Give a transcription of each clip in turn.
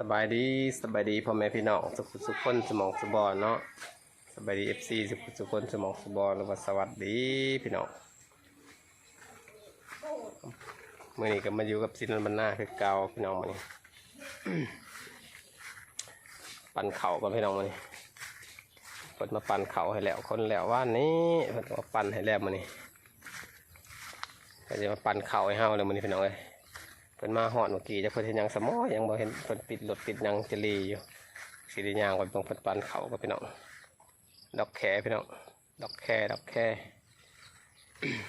สบายดีสบายดีพ่อแม่พี่น้องสุขสุขคนสมองสุบอเนาะสบายดีเอฟซีสุขสุขคนสมองสุบอแล้วก็สวัสดีพี่น้องเมื่อนี้ก็มาอยู่กับซินนบันหน้าคือเก่าพี่น้องมานี่ปั่นเข่ากับพี่น้องมานี่เพิ่นมาปั่นเข่าให้แล้วคนแล้วว่านี้เพิ่นก็มาปั่นให้แล้วมานี่ก็จะมาปั่นเข่าให้เฮาเลยมานี่พี่น้องเอ้ย เพิ่นมาหอดเมื่อกี้จะเพิ่นเห็นยังสมอยังบ่เห็นเพิ่นปิดรถปิดยังจะรีอยู่สิได้ย่างไปตรงเพิ่นปันเขาก็พี่น้องดอกแคพี่น้องดอกแคดอกแค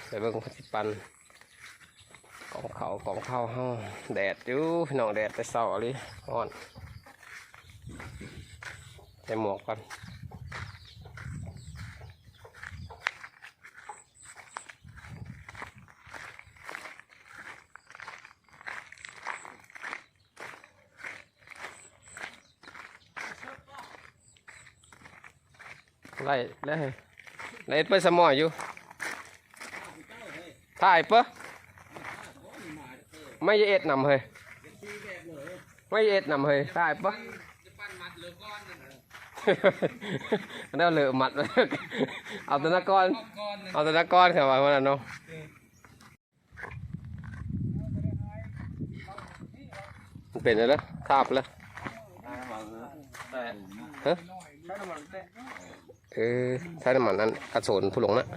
ไปเบิ่งเพิ่นสิปันของเขาของเข้าเฮาแดดอยู่พี่น้องแดดแต่เช้าเลยร้อนใส่หมวกก่อน ไล่ไล่ไล่ไปสมออยู่ถ่ายปะไม่เอ็ดนำเฮ้ยไม่เอ็ดนำเฮ้ยถ่ายปะอันนั้นเหลือหมัดเอาตัวนักก้อนเอาตัวนักก้อนเข้ามาวันนั้นเนาะมันเป็นอะไรคาบแล้วฮะ เออใช้น้ำมันนั้นกระโสนผู้หลงนะ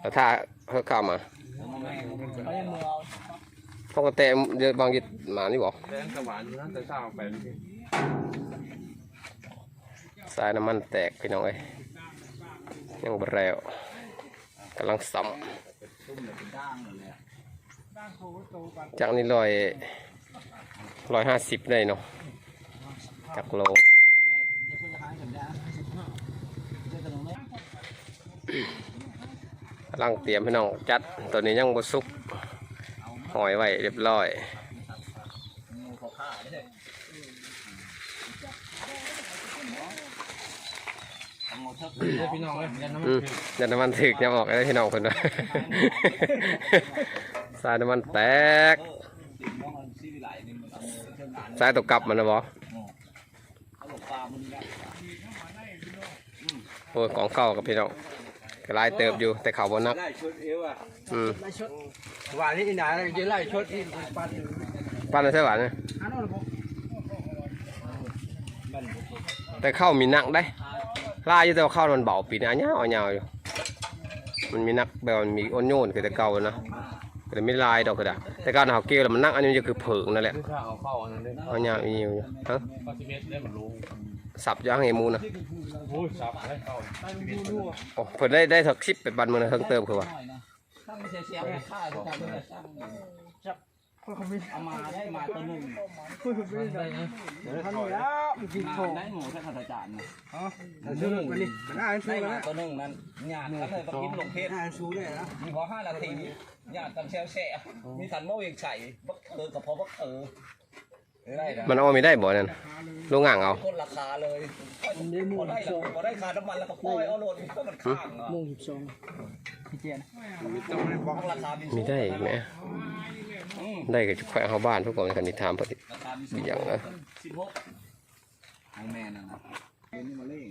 แล้วถ้าเขาเข้ามาพอกระเตะเดี๋ยวบางยิดหมานี่บอกแดงสวรรค์นั่นแต่เช้าไปสายน้ำมันแตกพี่น้องเอ้ยยังบแล้วกำลังซ่อมจากนี้ร้อยร้อยห้าสิบได้เนาะจากโล กำลังเตรียมพี่น้องจัดตัวนี้ยังบสุกหอยไว้เรียบร้อยพี่น้องเลยยันน้ำอืมเดี๋ยวน้ำมันถึกจะออกได้พี่น้องคนนะสายน้ำมันแตกสายตกกลับมันนะบอโอ้ยของเก่ากับพี่น้อง กระไรเติบอยู่แต่เขาบนนักไล่ชุดเอวอะอืมหวานนี่อีนายจะไล่ชุดที่ปันปั้นใช่หวานนะแต่เข้ามีนักได้ล่าอยู่แต่ว่าเข้ามันเบาปีนี้อันยาวอันยาวอยู่มันมีนักแบบมันมีอ้นโยนคือแต่เก่านะแต่ไม่ลายดอกกระดาษแต่การเขาเกี่ยวแล้วมันนักอันนี้มันจะคือเผิงนั่นแหละคือข้าวเอาเข้าอันนั้นเลยเอายาวอีอยู่ฮะข้าว สิเมตรได้มันรู้สับย่างไอ้มูนะโอ้ยซับได้เข้าโอ้เพิ่นได้ได้สักคลิปไปบันมือนะเพิ่งเติมคือว่าถ้าไม่ใช่เสียงค่าจะทำให้ช่างเอามาได้มาตัวหนึ่งได้นะมาได้หมูแค่ขัดจานนะได้มาตัวหนึ่งนั้นหยาดก็เลยประกินลงเพชรมีพอห้านาทีหยาดกันแช่แช่มีขันโม่เองไข่บักเออกับพอบักเออ ได้นะมันเอาไม่ได้บ่นั่นลูกง่างเอาคนราคาเลยพอได้ละพอได้ค่าน้ำมันแล้วก็ปล่อยเอาโหลดก็มันข้างอะมุ่งสิบสองพี่เจียนะต้องราคาเป็นมีได้อีกไหมได้ก็จะแขวะเข้าบ้านทุกคนกันนิทามพอดีราคาเป็นมีอย่างนะสิบหกไอแมนนะนะเป็นมาเล่ง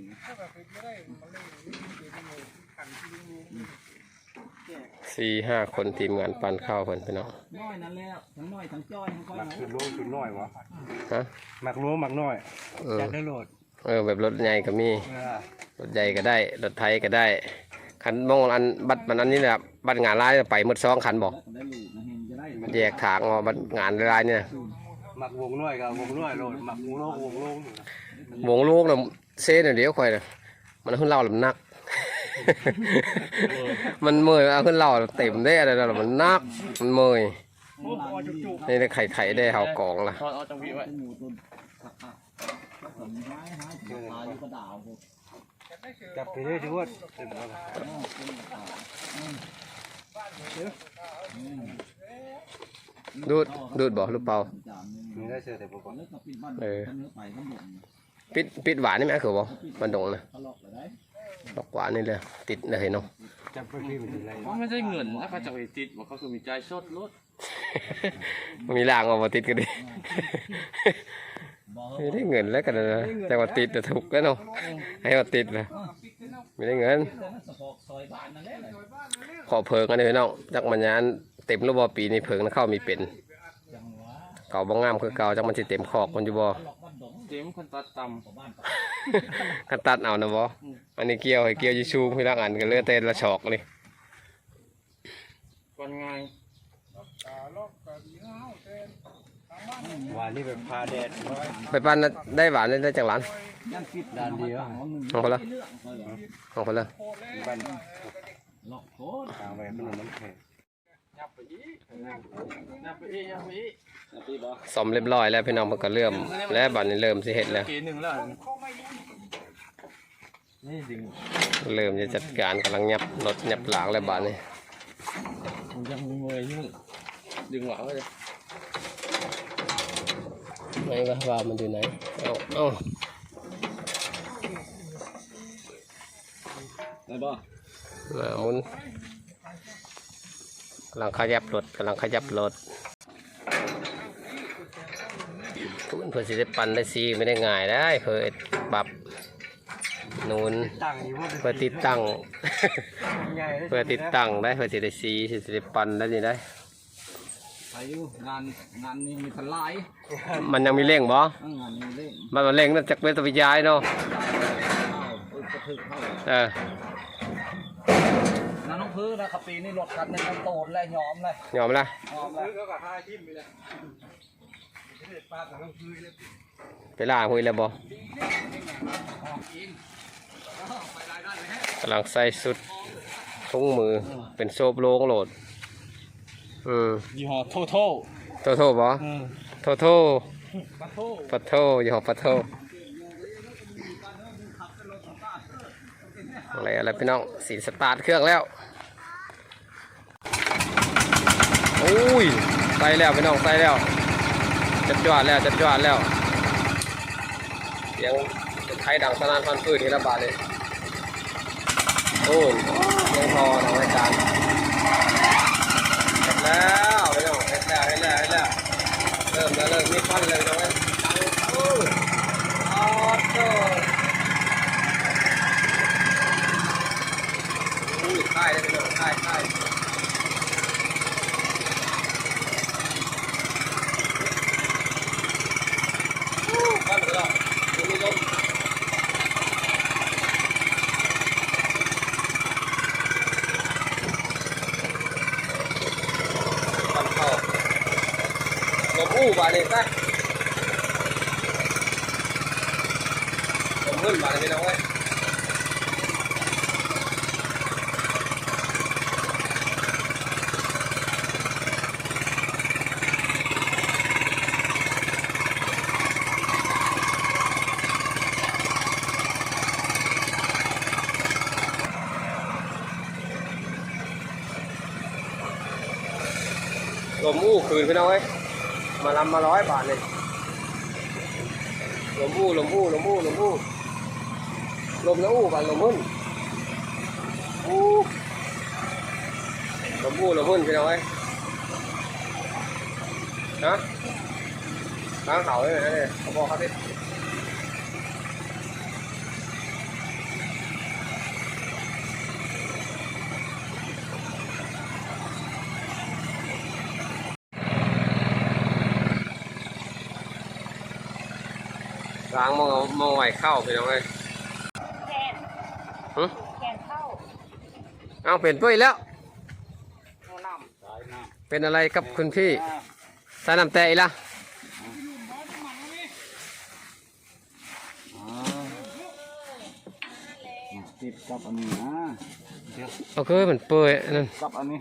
สี่ห้าคนทีมงานปั่นข้าวเพิ่นพี่น้องน้อยนั่นแล้วทั้งน้อยทั้งจ้อยทั้งก้อยชุดรู้ชุดน้อยวะฮะหมักรู้หมักน้อยเออจัดได้โหลดเออแบบรถใหญ่ก็มีรถใหญ่ก็ได้รถไทยก็ได้คันมองอันบัตรมันอันนี้แหละบัตรงานร้ายไปหมดสองคันบอกได้ลูกนะเห็นจะได้แยกทางออกบัตรงานร้ายเนี่ยหมักวงน้อยกับวงน้อยโหลดหมักวงโลกวงโลกวงลูกน่ะเซ่น่ะเดี๋ยวค่อยน่ะมันขึ้นเล่าแล้วมันนัก มันเมยเอาขึ้นเล่าเต็มได้อะไรแล้วมันนัก มันเมยนี่ได้ไข่ไข่ได้เฮากองละทอดเอาจังหวีไว้หมูตัวผักผักผลไม้ฮะปลาอยู่กระดาวผมจับไปเรื่อยๆว่าดูดดูดบ่หรือเปล่าจานนึงมีได้เชื่อแต่ผมแล้วก็ปิดบ้านเออเนื้อไปทั้งหมดปิดปิดหวานนี่ไหมคือบ่มันดงนะ ทะเลาะเลยได้ดอกหวานนี่เลยติดเลยเนาะจับไปพี่มันอะไรเขาไม่ใช่เงินนะเขาจะไปติดว่าเขาคือมีใจชดรถมีล่างออกมาติดก็ดีไม่ได้เงินแล้วกันนะแต่ว่าติดจะถูกแล้วเนาะให้ว่าติดนะไม่ได้เงินสปอกซอยบ้านนั่นแหละขอเพิงกันเลยพี่น้องจักมันยานเต็มรูปบอปีนี้เพิงนะเข้ามีเป็นจังหวะ เก่าบ้องงามคือเก่าจักมันสิเต็มขอกมันอยู่บ่หลอกบ้านดงเต็มคนตัดต่บ้านกันตัดเอานะบ่อันนี้เกี่ยวให้เกี่ยวอยิชูพี่น้องอันก็เหลือแต่ละชอกเลยำวันไงหวานนี่แบบพาแดดร้อยไปปั้นน่ะได้หวานได้จากหลานยังคิดด้านเดียวเอาคนละเอาคนละบ้านหลอกโคตรทางไปมันมันแข็ง นับไปอีกนับไปอีกนับไปอีกนับไปบ่สมเรียบร้อยแล้วพี่น้องมันก็เริ่ม แล้วบัดนี้เริ่มสิเฮ็ดแล้ว กีหนึ่งแล้วนี่ดึงเริ่มจะจัดการกำลังยับรถยับหลางแล้วบัดนี้มันยังมือยุ่งดึงหลังเลยไหนวะว่ามันอยู่ไหน เอาเอาได้บ่มาหมุน กำลังขยับรถกำลังขยับรถทุนเพื่อสิได้ปั่นได้ซีไม่ได้ง่ายได้เพื่อปรับนูนตั้งอยู่ว่าเพื่อติดตั้งใหญ่เพื่อติดตั้งได้เพื่อสิได้ซีสิได้ปั่นได้นี่ได้ไปอยู่งานงานนี้มีทลายมันยังมีเร่งบ่งานนี้เล่นมันมาเร่งนั่นจากเป็นตัววิยายเนาะเข้าอึดกระทึกเข้าเออ นั่นน้องพื้นนะครับปีนี้รถคันนึงมันโตดแล้วยอมเลยยอมละยอมแล้วก็กับท่าทิ่มไปเลยปลาแต่ต้องคืนเลยไปล่าคุยแล้วบ่กำลังใส่สุดทุงมือเป็นโซบโลงโหลด อืมยี่ห้อโทโทโทโทบ่อืมโทโทปลาโทปัทโทยี่ห้อปัทโทอะไรอะไรพี่น้องสีสตาร์ทเครื่องแล้ว อุ้ยใส่แล้วพี่น้องใส่แล้วจัดจวดแล้วจัดจวดแล้วเสียงไทยดังสนั่นฟันฟืนที่ระบาดเลยโอ้ยยังพอนะอาจารย์เสร็จแล้วพี่น้องเสร็จแล้วเสร็จแล้วเสร็จแล้วเริ่มแล้วเริ่มมีควันเลยนะเว้ยโอ้ยออโต้อุ้ยค่ายได้ไปเลยค่ายควันไปแล้วดูนี่ลมควันเข้า ลมอู้บาดเลยซะลมขึ้นบา มาลำมาร้อยบาทเลยลมอู้ลมอู้ลมอู้ลมอู้ลมแล้วอู้กันลมมึนอู้ลมอู้ลมมึนพี่น้องเว้ยนะล้างเขาเลยนะเนี่ยเขาบอกเขาดิางมองเอามองไหวเข้าพี่น้องเว้ยแขนหึแขนเข้าเอาเปลี่ยนปุ้ยแล้ว เอาน้ำสายน้เป็นอะไรกับคุณพี่ำสายน้ำแต่อีกละติดกับอันนี้นะเอาคือมันเปื่อยนั่นกับอันนี้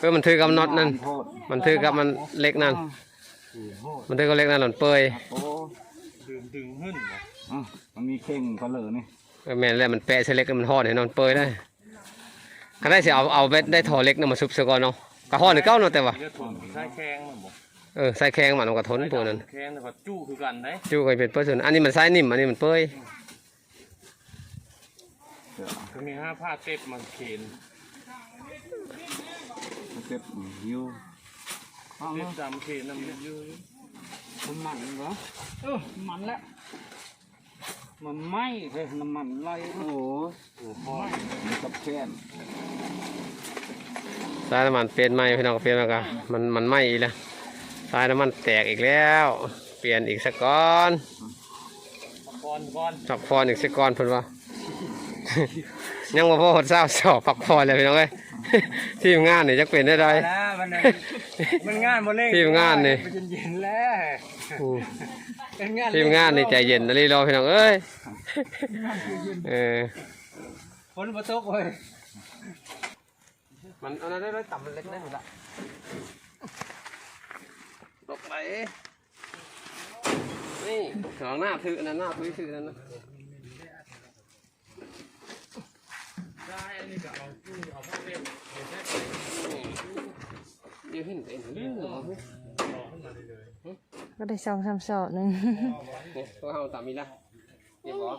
คือมันถือกับน็อตนั่น โทษมันถือกับมันเล็กนั่น มันถือกับเล็กนั่นหล่นเปื่อย โอ้ ดึงดึงหึ่นเหรออะมันมีเข่งก็เลยนี่เออแม่นแล้วมันแปะใส่เล็กแล้วมันห่อดให้นอนเปื่อยได้คันได้สิเอาเอาไปได้ถอเล็กนำมาซุบซะก่อนเนาะกระห่อหรือเก้าเนาะแต่ว่าเลือดถ่วงใช้แข้งมันบอกเออใส่แข็งมันมันก็ทนตัวนั้นแข้งแต่ว่าจู้คือกันได้จู่ก็เป็นเปื่อยส่วนอันนี้มันใส่นิ่มอันนี้มันเปื่อยก็มีห้าผ้าเต็บมันเขนเจ็บหิวเอาเรียมากจำเขตนำอยู่ มันมันเหรอเออมันแล้วมันไหม้เลยน้ำมันไหลโอ้โหโอ้พ่อกับแฟนสายน้ำมันเปลี่ยนใหม่พี่น้องเปลี่ยนมากันมันมันไหม้อีกแล้วสายน้ำมันแตกอีกแล้ว เปลี่ยนอีกสักก้อนก่อนก่อนพักพรอีกสักก้อนเพิ่นว่ายังบ่พอหดเศร้าสอบพักพรเลยพี่น้องเอ้ยทีมงานนี่จักเป็นได้ไดนะ มันมันงานบ่เร่งทีมงานนี่ มันเย็นๆแล้วอืมเป็นงานทีมงานนี่ใจเย็นนะลีรอพี่น้องเอ้ยเออฝนบ่ตกเว้ยมันเอาได้ได้ต่ำมันเล็กได้หมดละตกไปนี่สองหน้าถืออันนั้นหน้าถือถืออันนั้นนะเเดี๋ยวเห็นเองเรื่องเหรอก็ได้สองสามสอบหนึง เนี่ยตัวเฮาตามมีละเจ็บบ่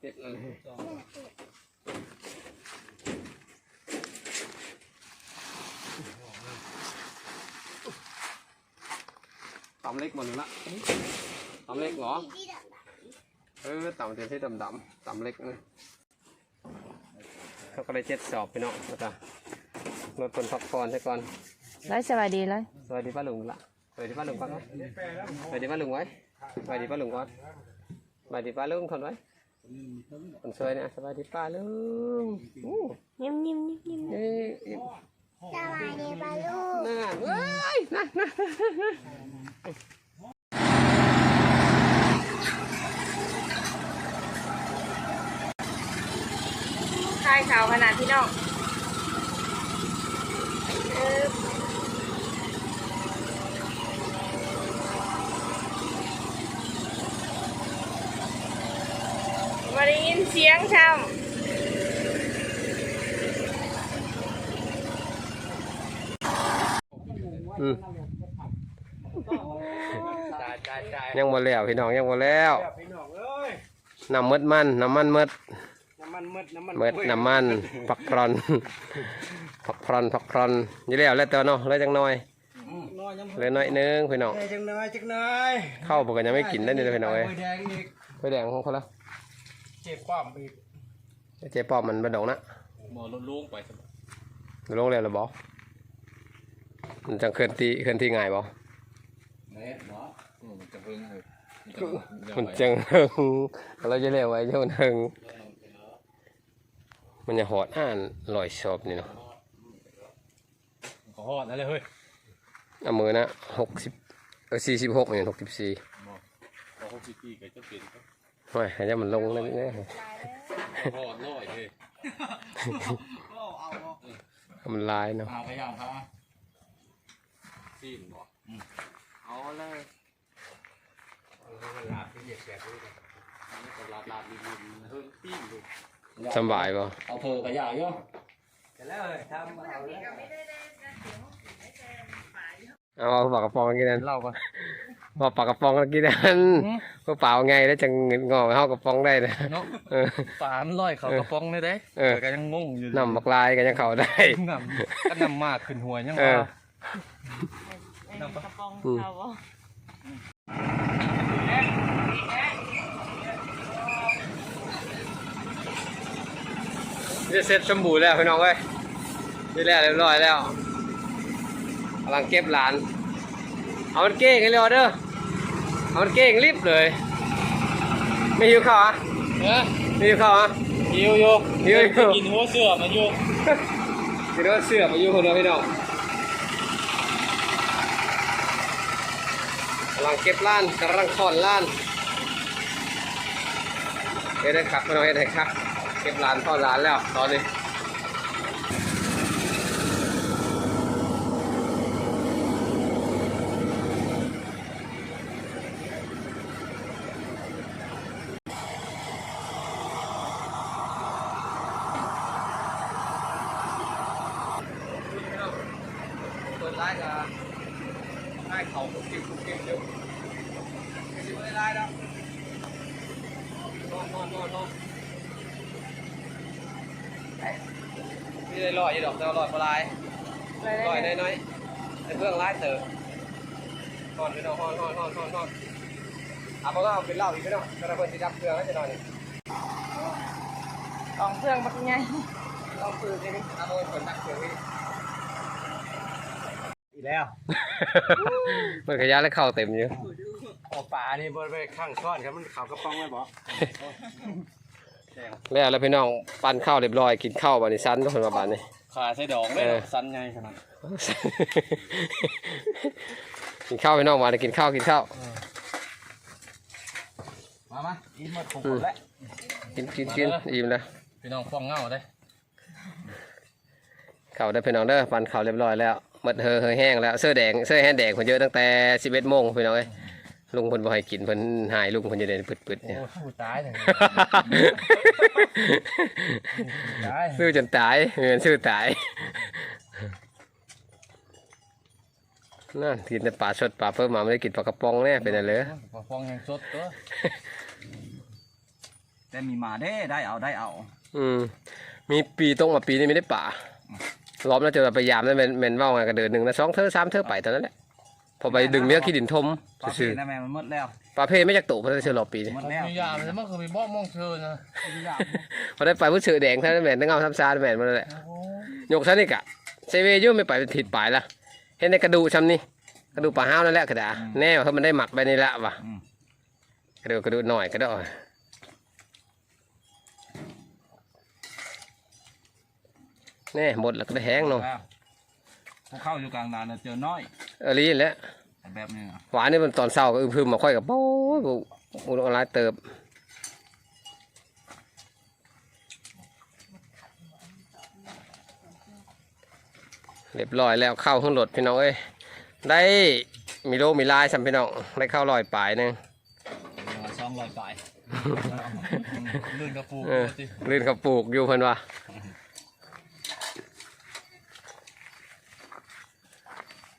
เจ็บอะไรต่ำเล็กหมดละตำเล็กเหรอ เออต่ำเต็มที่ดำๆต่ำเล็กนะเขาก็เลยเจ็ดสอบพี่น้องนะจ๊ะ รถคนพักผ่อนใช่ก่อนร้อยสบายดีเลยสวัสดีป้าลุงละสวัสดีป้าลุงก่อนนะสวัสดีป้าลุงไว้สวัสดีป้าลุงก่อนสวัสดีป้าลุงทนไว้คนสวยเนี่ยสวัสดีป้าลุงอู้ยิ้มยิ้มยิ้มเอ้ยเอ้ยสบายดีปะลูกน่าเว้ยน่าน่าคายขาวขนาดพี่น้องเออ มาได้ยินเสียงช่ำอืมจ่ายจ่ายจ่ายยังหมดแล้วพี่น้องยังหมดแล้วพี่น้องเอ้ยน้ำมดมันน้ำมันมดน้ำ มันมืดน้ำมันมดน้ำมันผักพรอนผักพรอนผักพรอนนี่แล้วแล้วตัวเนาะแล้วจังน้อยน้อยยังเหลยน้อยหนึงพี่น้องเอ้ยจังน้อยจังน้อยเข้าวปกติยังไม่กินได้นี่เลยพี่น้องเอ้ยใบแดงอีกไปแดงของเขาแล้วเจ็บป้อมอีกเจ๊ปอบมันบดดงนะหมอลดลงไปสบายลงแล้วหรือบ่มันจังเคลื่อนที่เคลื่อนที่ง่ายบ่แม่เนาะมันจะเพิ่งเลยมันจังเฮิงเราจะเรียกไว้เจ้าเฮิง มันจะหอดอ่านลอยชอบนี่เนาะขอฮอดอะไรเฮ้ยเอามือนะหกสิบเออสี่สิบหกเนี่ยหกสิบสี่ขอหกสิบปีก็จะเปลี่ยนไม่ให้ยมันลงเลยนี่ฮอดร้อยเฮ้ยมันลายเนาะเอาไปย่างครับซีนบอกเอาเลยลาดที่เหยียบแกด้วยกันลาดลาดริมๆเพิ่งซีนดู สำบายป่ะเอาเพอกระยาเยอะเสร็จแล้วเลยทำเอาเลยเอาเอาปากกระป๋องกินนั่นเล่าก่อนพอปากกระป๋องกินนั่นพอเปล่าไงแล้วจังงอเข้ากระป๋องได้นะเนาะเออฝามันลอยเขากระป๋องเลยเด้เออแต่ก็ยังงงอยู่นำบักลายกันยังเข้าได้นำก็นำมากขึ้นหัวยังเอว่าอกระป๋องอืมเอา บ่นี่เสร็จสมบูรณ์แล้วพี่น้องเอ้ยนี่แล้วเรียบร้อยแล้วกำลังเก็บหลาน เอามันเก้งให้เร็วเด้อเอามันเก้งรีบเลย ไม่หิวข้าวอะเออไม่หิวข้าวอะหิวอยู่หิวอยู่กินหัวเสือมันอยู่กินว่าเสือมาอยู่คนเดียวพี่น้องกำลังเก็บล้านกำลังถอนล้านเฮ็ดได้ครับพี่น้องเฮ็ดได้ครับเก็บล้านถอนล้านแล้วตอนนี้เปิดไลน์กับไล่เขาคุกกิ้วคุกกิ้วเร็วไม่สิบไลน์แล้วนอนนอนนอนนอน นี่ได้ลอยยี่ดอกแต่ว่าลอยปลายลอยน้อยน้อยในเรื่องร้ายเต๋อฮอนพี่น้องฮอนฮอนฮอนฮอนฮอนเอาเพราะว่าเอาเป็นเหล้าอีกพี่น้องกระเบิดสีดับเครื่องให้จะหน่อยนี่ของเครื่องบักไงเอาปืนนี่เอาโดนเปิดดับเครื่องนี่อีแล้วมันขยะแล้วเข้าเต็มอยู่ออกป่านี่บริเวณข้างซ่อนครับมันเขากระป๋องไว้บ่แล้วแล้วพี่น้องปั้นข้าวเรียบร้อยกินข้าวบานิซันก็คนมาบานนี่ ขาใส่ดอกได้เออ สันไงขนาดกินข้าวพี่น้องมากินข้าวกินข้าวมามาอีหมดของผมแล้วกินกินกินอิ่มแล้วพี่น้องฟ้องเงาได้ข้าวได้พี่น้องเด้อปั้นข้าวเรียบร้อยแล้วหมดเฮอเฮอแห้งแล้วเสื้อแดงเสื้อแห้งแดงคนเยอะตั้งแต่11โมงพี่น้องเอ้ย ลุงเพิ่นบ่ให้กินเพิ่นหายลุงเพิ่นจะได้ปึดๆเนี่ยโอ้สู้ตายเลยตายซื้อจนตายเงินซื้อตายนั่นกินแต่ปลาสดปลาเพิ่มมาไม่ได้กินปลากระป๋องแน่เป็นอะไรเลยฟ้องแห่งสดตัวแต่มีมาได้ได้เอาได้เอา อืมมีปีตรงมาปีนี้ไม่ได้ป่ารอบแล้วจะพยายามนั่นเป็นเป็นว่าไงก็เดินหนึ่งนะสองเธอสามเธอไปเท่านั้นแหละ พอไปดึงเนื้อขี้ดินทมปลาซื่อเพ่นะแม่มันหมดแล้วๆปลาเพ่ไม่จากตู่เพราะได้เชื่อรอบปีนี้หมดแล้วมียามันมันคือมีบ้องมองเชิญนะพอได้ไปผู้เชื่อแดงท่านแม่นตั้งเงาทำซาแม่นมาแล้วแหละยกซะนี่กะเซเวยุ่ไม่ไปเป็นถิดปลายละเห็นในกระดูกช้ำนี่กระดูกปลาห้าวนั่นแหละกระดาแน่ว่าเขามันได้หมักไปนี่ละว่ะกระดูกกระดูกหน่อยก็ได้แน่หมดแล้วก็ได้แห้งเนาะ พวกเข้าอยู่กลางนานเจอน้อยเออลีนแหล้วแบบนี้หวานนี่มันตอนเช้าก็อึมพึมมาค่อยกับโอ้ยอุดมร้ายเติบเรียบร้อยแล้วเข้าขึ้นรถพี่น้องเอ้ยได้มีโลมีลายสัมพี่น้องได้เข้าลอยปลายหนึง ช่องลอยไป ลื่นกระปูเออลื่นกับปลูกอยู่เพิ่นว่า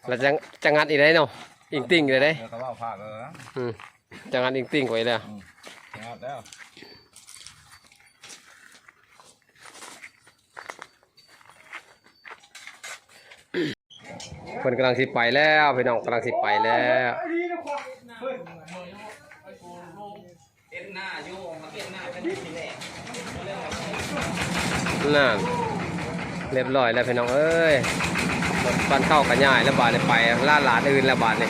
แล้วจะจะงัดอีกได้เนาะอิงติ่งอีกได้เดี๋ยวก็ว่าภาคเอออืมจะงัดอิงติ่งไว้แล้วงัดแล้วเพิ่นกำลังสิไปแล้วพี่น้องกำลังสิไปแล้วเอ็นหน้าโยงเอ็นหน้าเป็นทีแรกนั่นเรียบร้อยแล้วพี่น้องเอ้ยรถ บ้านเข้ากันย่ายแล้วบาดนี้ไปล่าหลานอื่นแล้วบาดนี่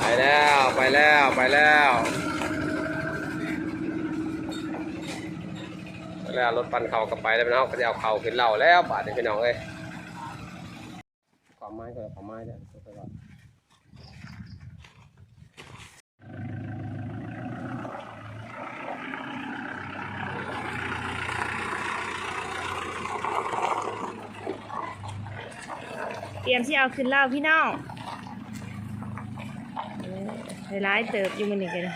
ไปแล้วไปแล้วไปแล้วไปแล้วรถปั่นเข่าก็ไปแล้วพี่น้องก็จะเอาเข่าขึ้นเหล่าแล้วบาดนี้พี่น้องเอ้ยความไม้ก็ความไม้เนี่ย เตรียมที่เอาขึ้นเหล่าพี่น้องเออร้ายเติบอยู่มันอีกเลย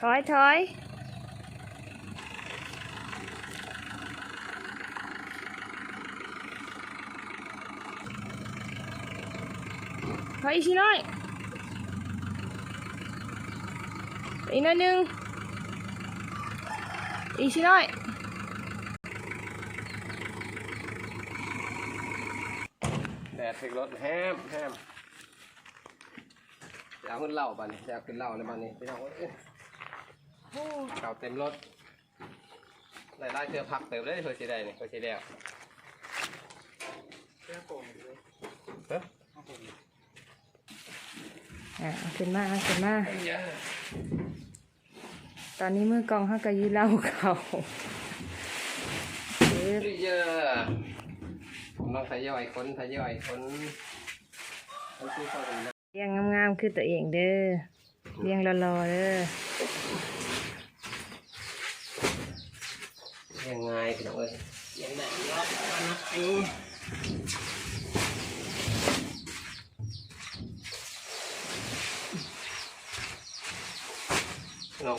ถอยถอยถอยอีกทีน้อยอีกหนิดนึงอีกทีน้อย แดดถึงรถแฮมแฮมจะเอาขึ้นเหล่าบ้านนี้จะเอาขึ้นเหล่าในบ้านนี้พี่น้องเอ้ยเก่าเต็มรถรายได้เจอพักเติมได้เพื่อสีได้นี่เพื่อสีแล้วเฮ้ยอะเอาขึ้นมาเอาขึ้นมา ตอนนี้มือกองเขาก็ยีเหล่าเขาเอ๊ะเยอะ ผมลองทยอยคนทยอยคนคนสู้เขาเลยนะเรียงงามๆคือตัวเองเด้อเรียงรอๆเด้อยังไงพี่น้องเอ้ยยังไงน้อง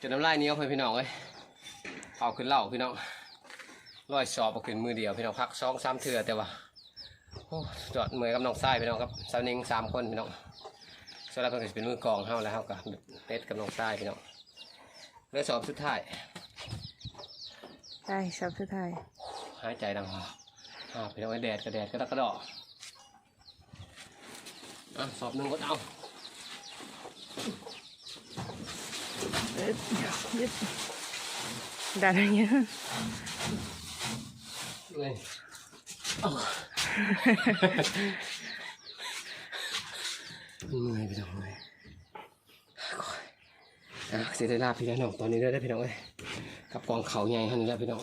จนน้ำลายเหนี้ยวไปพี่น้องเอ้ยเอาขึ้นเหล่าพี่น้องร้อยสอบเอาขึ้นมือเดียวพี่น้องพักสองสามเถื่อแต่ว่าโอ้จอดเมื่อยกับน้องทรายพี่น้องครับสาวนิงสามคนพี่น้องส่วนเราเพิ่นก็สิเป็นมือกลองเฮาแล้วเฮากับเน็ตกับน้องทรายพี่น้องเหลือสอบสุดท้ายใช่ชอบสุดท้ายหายใจดังหอบหอบพี่น้องไอ้แดดกระแดดกระดักกระดอกอะสอบหนึ่งก็เอา ดันอย่างเงี้ยเลยเอาเมื่อยพี่น้องเมื่อยอะเสียได้ลาบพี่น้องตอนนี้ได้ได้พี่น้องเอ้ยกับกองเขาใหญ่ขนาดนี้แล้วพี่น้อง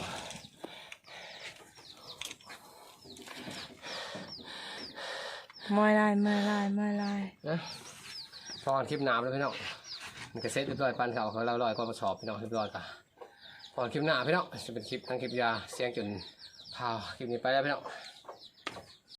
มอยลายมอยลายมอยลายนะพอคลิปหนามแล้วพี่น้อง มันก็เซ็ตเรียบร้อยปันเขาเขาเราลอยก็มาสอบพี่น้องเรียบร้อยปะก่อนคลิปหน้าพี่น้องจะเป็นคลิปทั้งคลิปยาเสียงจนพาคลิปนี้ไปแล้วพี่น้อง